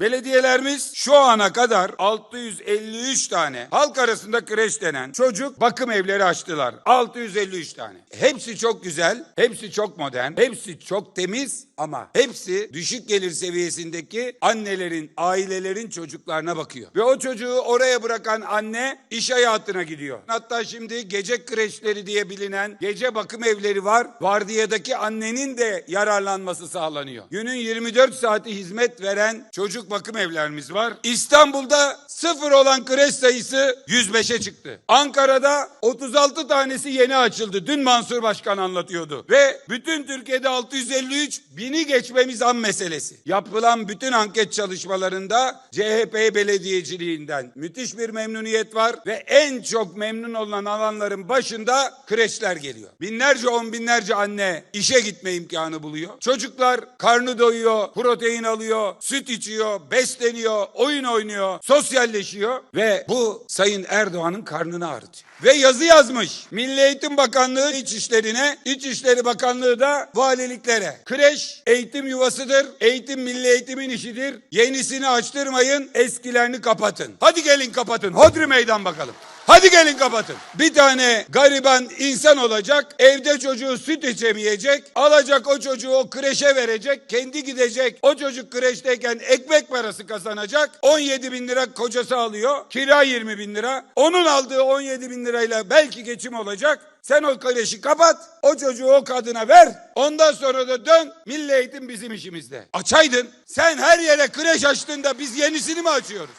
Belediyelerimiz şu ana kadar 653 tane halk arasında kreş denen çocuk bakım evleri açtılar. 653 tane. Hepsi çok güzel, hepsi çok modern, hepsi çok temiz ama hepsi düşük gelir seviyesindeki annelerin, ailelerin çocuklarına bakıyor. Ve o çocuğu oraya bırakan anne iş hayatına gidiyor. Hatta şimdi gece kreşleri diye bilinen gece bakım evleri var. Vardiyadaki annenin de yararlanması sağlanıyor. Günün 24 saati hizmet veren çocuk bakım evlerimiz var. İstanbul'da sıfır olan kreş sayısı 105'e çıktı. Ankara'da 36 tanesi yeni açıldı. Dün Mansur Başkan anlatıyordu. Ve bütün Türkiye'de 653 bini geçmemiz an meselesi. Yapılan bütün anket çalışmalarında CHP belediyeciliğinden müthiş bir memnuniyet var ve en çok memnun olan alanların başında kreşler geliyor. Binlerce on binlerce anne işe gitme imkanı buluyor. Çocuklar karnı doyuyor, protein alıyor, süt içiyor, besleniyor, oyun oynuyor, sosyalleşiyor ve bu Sayın Erdoğan'ın karnını ağrıtıyor. Ve yazı yazmış. Milli Eğitim Bakanlığı İçişlerine, İçişleri Bakanlığı da valiliklere. Kreş eğitim yuvasıdır. Eğitim milli eğitimin işidir. Yenisini açtırmayın, eskilerini kapatın. Hadi gelin kapatın. Hodri meydan bakalım. Hadi gelin kapatın. Bir tane gariban insan olacak, evde çocuğu süt içemeyecek, alacak o çocuğu o kreşe verecek, kendi gidecek, o çocuk kreşteyken ekmek parası kazanacak, 17 bin lira kocası alıyor, kira 20 bin lira, onun aldığı 17 bin lirayla belki geçim olacak, sen o kreşi kapat, o çocuğu o kadına ver, ondan sonra da dön, milli eğitim bizim işimizde. Açaydın, sen her yere kreş açtığında biz yenisini mi açıyoruz?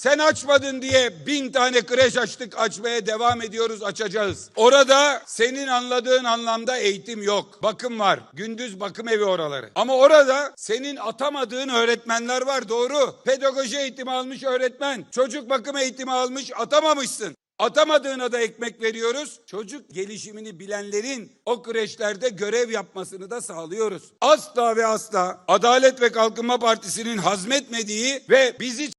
Sen açmadın diye bin tane kreş açtık açmaya devam ediyoruz açacağız. Orada senin anladığın anlamda eğitim yok. Bakım var. Gündüz bakım evi oraları. Ama orada senin atamadığın öğretmenler var doğru. Pedagoji eğitimi almış öğretmen. Çocuk bakım eğitimi almış atamamışsın. Atamadığına da ekmek veriyoruz. Çocuk gelişimini bilenlerin o kreşlerde görev yapmasını da sağlıyoruz. Asla ve asla Adalet ve Kalkınma Partisi'nin hazmetmediği ve bizi